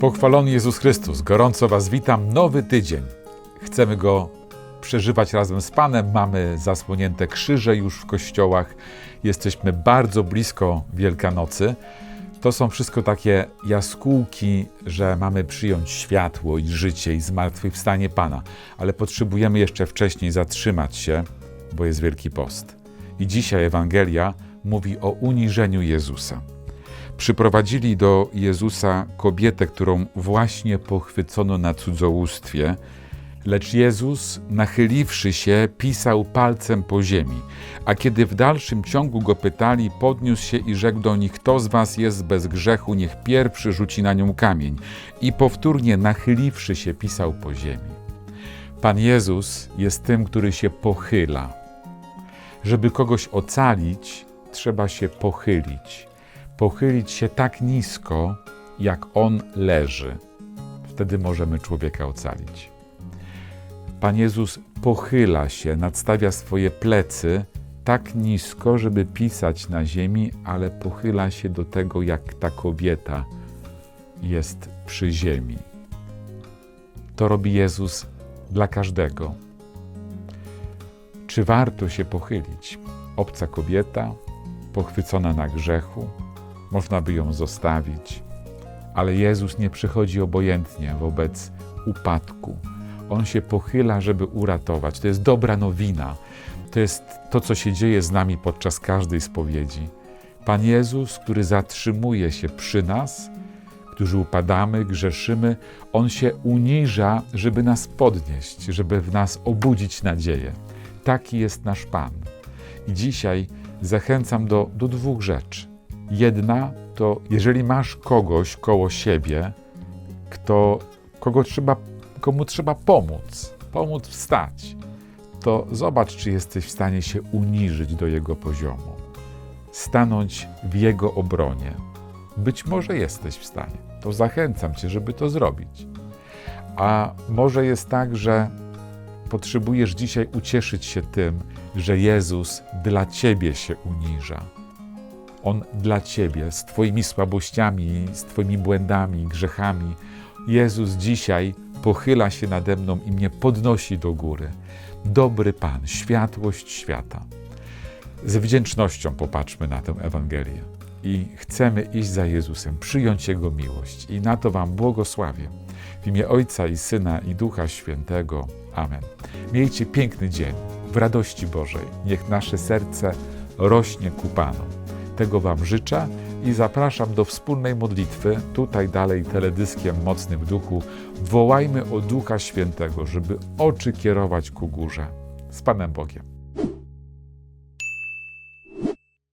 Pochwalony Jezus Chrystus, gorąco Was witam. Nowy tydzień. Chcemy go przeżywać razem z Panem. Mamy zasłonięte krzyże już w kościołach. Jesteśmy bardzo blisko Wielkanocy. To są wszystko takie jaskółki, że mamy przyjąć światło i życie i zmartwychwstanie Pana. Ale potrzebujemy jeszcze wcześniej zatrzymać się, bo jest Wielki Post. I dzisiaj Ewangelia mówi o uniżeniu Jezusa przyprowadzili do Jezusa kobietę, którą właśnie pochwycono na cudzołóstwie, lecz Jezus, nachyliwszy się, pisał palcem po ziemi. A kiedy w dalszym ciągu go pytali, podniósł się i rzekł do nich: Kto z was jest bez grzechu, niech pierwszy rzuci na nią kamień. I powtórnie, nachyliwszy się, pisał po ziemi. Pan Jezus jest tym, który się pochyla. Żeby kogoś ocalić, trzeba się pochylić pochylić się tak nisko, jak on leży. Wtedy możemy człowieka ocalić. Pan Jezus pochyla się, nadstawia swoje plecy tak nisko, żeby pisać na ziemi, ale pochyla się do tego, jak ta kobieta jest przy ziemi. To robi Jezus dla każdego. Czy warto się pochylić? Obca kobieta, pochwycona na grzechu, można by ją zostawić, ale Jezus nie przychodzi obojętnie wobec upadku. On się pochyla, żeby uratować. To jest dobra nowina. To jest to, co się dzieje z nami podczas każdej spowiedzi. Pan Jezus, który zatrzymuje się przy nas, którzy upadamy, grzeszymy, On się uniża, żeby nas podnieść, żeby w nas obudzić nadzieję. Taki jest nasz Pan. I dzisiaj zachęcam do, do dwóch rzeczy. Jedna to, jeżeli masz kogoś koło siebie, kto, kogo trzeba, komu trzeba pomóc, pomóc wstać, to zobacz, czy jesteś w stanie się uniżyć do jego poziomu, stanąć w jego obronie. Być może jesteś w stanie. To zachęcam cię, żeby to zrobić. A może jest tak, że potrzebujesz dzisiaj ucieszyć się tym, że Jezus dla ciebie się uniża on dla Ciebie, z Twoimi słabościami, z Twoimi błędami, grzechami. Jezus dzisiaj pochyla się nade mną i mnie podnosi do góry. Dobry Pan, światłość świata. Z wdzięcznością popatrzmy na tę Ewangelię i chcemy iść za Jezusem, przyjąć Jego miłość. I na to Wam błogosławię. W imię Ojca i Syna i Ducha Świętego. Amen. Miejcie piękny dzień w radości Bożej. Niech nasze serce rośnie ku Panu. Tego Wam życzę i zapraszam do wspólnej modlitwy. Tutaj dalej teledyskiem Mocny w Duchu. Wołajmy o Ducha Świętego, żeby oczy kierować ku górze. Z Panem Bogiem.